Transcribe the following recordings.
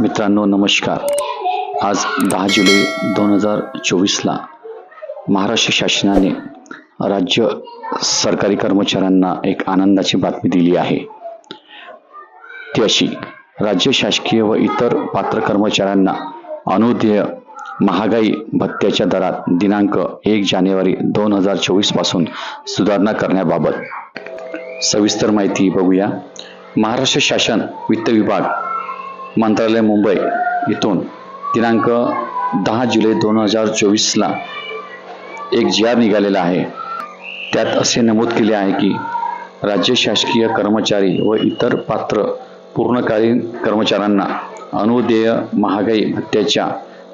मित्रांनो नमस्कार. आज दहा जुलै दोन हजार चोवीसला महाराष्ट्र शासनाने राज्य सरकारी कर्मचाऱ्यांना एक आनंदाची बातमी दिली आहे. ती अशी राज्य शासकीय व इतर पात्र कर्मचाऱ्यांना अनुदेय महागाई भत्त्याच्या दरात दिनांक एक जानेवारी दोन हजार चोवीसपासून सुधारणा करण्याबाबत. सविस्तर माहिती बघूया. महाराष्ट्र शासन वित्त विभाग मंत्रालय मुंबई इथून दिनांक दहा जुलै दोन हजार चोवीसला एक जी आर निघालेला आहे. त्यात असे नमूद केले आहे की राज्य शासकीय कर्मचारी व इतर पात्र पूर्णकालीन कर्मचाऱ्यांना अनुदेय महागाई भत्त्याच्या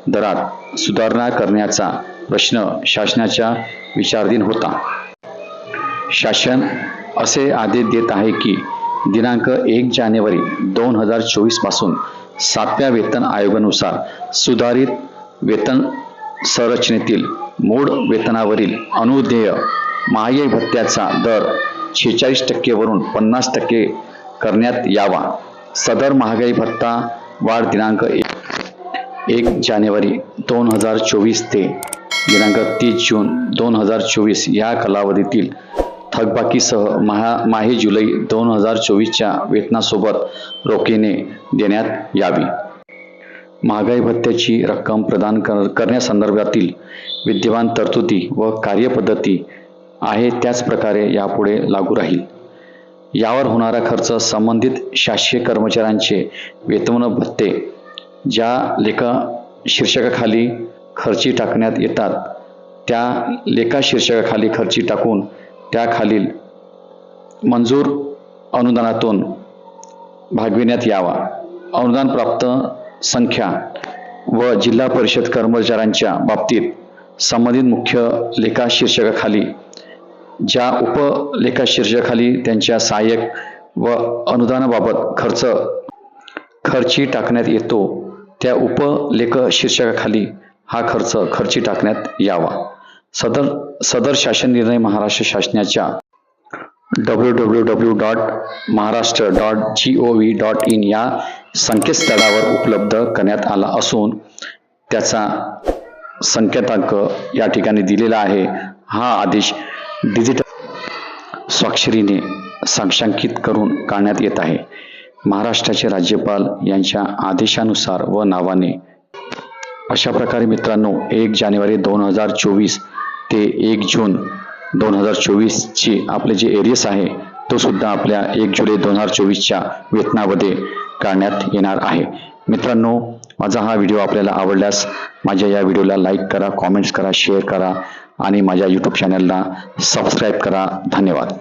दरात सुधारणा करण्याचा प्रश्न शासनाच्या विचाराधीन होता. शासन असे आदेश देत आहे की दिनांक एक जानेवारी दोन हजार चोवीसपासून सातव्या वेतन आयोगानुसार सुधारित वेतन संरचनेतील मूळ वेतनावरील अनुदेय महागाई भत्त्याचा दर शेहेचाळीस टक्केवरून पन्नास टक्के करण्यात यावा. सदर महागाई भत्ता वाढ दिनांक एक एक जानेवारी दोन हजार चोवीस ते दिनांक तीस जून दोन हजार चोवीस या कालावधीतील थकबाकीसह महा माहे जुलै दोन हजार चोवीसच्या वेतनासोबत रोखीने देण्यात यावी. महागाई भत्त्याची रक्कम प्रदान कर करण्यासंदर्भातील विद्यमान तरतुदी व कार्यपद्धती आहे त्याचप्रकारे यापुढे लागू राहील. यावर होणारा खर्च संबंधित शासकीय कर्मचाऱ्यांचे वेतन भत्ते ज्या लेखा शीर्षकाखाली खर्ची टाकण्यात येतात त्या लेखा शीर्षकाखाली खर्ची टाकून त्याखालील मंजूर अनुदानातून भागविण्यात यावा. अनुदान प्राप्त संख्या व जिल्हा परिषद कर्मचाऱ्यांच्या बाबतीत संबंधित मुख्य लेखा शीर्षकाखाली ज्या उपलेखा शीर्षकाखाली त्यांच्या सहाय्यक व अनुदानाबाबत खर्च खर्ची टाकण्यात येतो त्या उपलेख शीर्षकाखाली हा खर्च खर्ची टाकण्यात यावा. सदर सदर शासन निर्णय महाराष्ट्र शासनाच्या W W W dot Maharashtra dot G O V dot in या संकेतस्थळावर उपलब्ध करण्यात आला असून त्याचा संकेतांक या ठिकाणी दिलेला आहे. हा आदेश डिजिटल स्वाक्षरीने साक्षांकित करून काढण्यात येत आहे. महाराष्ट्राचे राज्यपाल यांच्या आदेशानुसार व नावाने अशा प्रकारे मित्रांनो एक जानेवारी दोन हजार चोवीस ते एक जून दोन हजार चोवीसची आपले जे एरियस आहे तो सुद्धा आपल्या एक जुलै दोन हजार चोवीसच्या वेतनामध्ये काढण्यात येणार आहे. मित्रांनो माझा हा व्हिडिओ आपल्याला आवडल्यास माझ्या या व्हिडिओला लाईक करा कॉमेंट्स करा शेअर करा आणि माझ्या यूट्यूब चॅनलला सबस्क्राईब करा. धन्यवाद.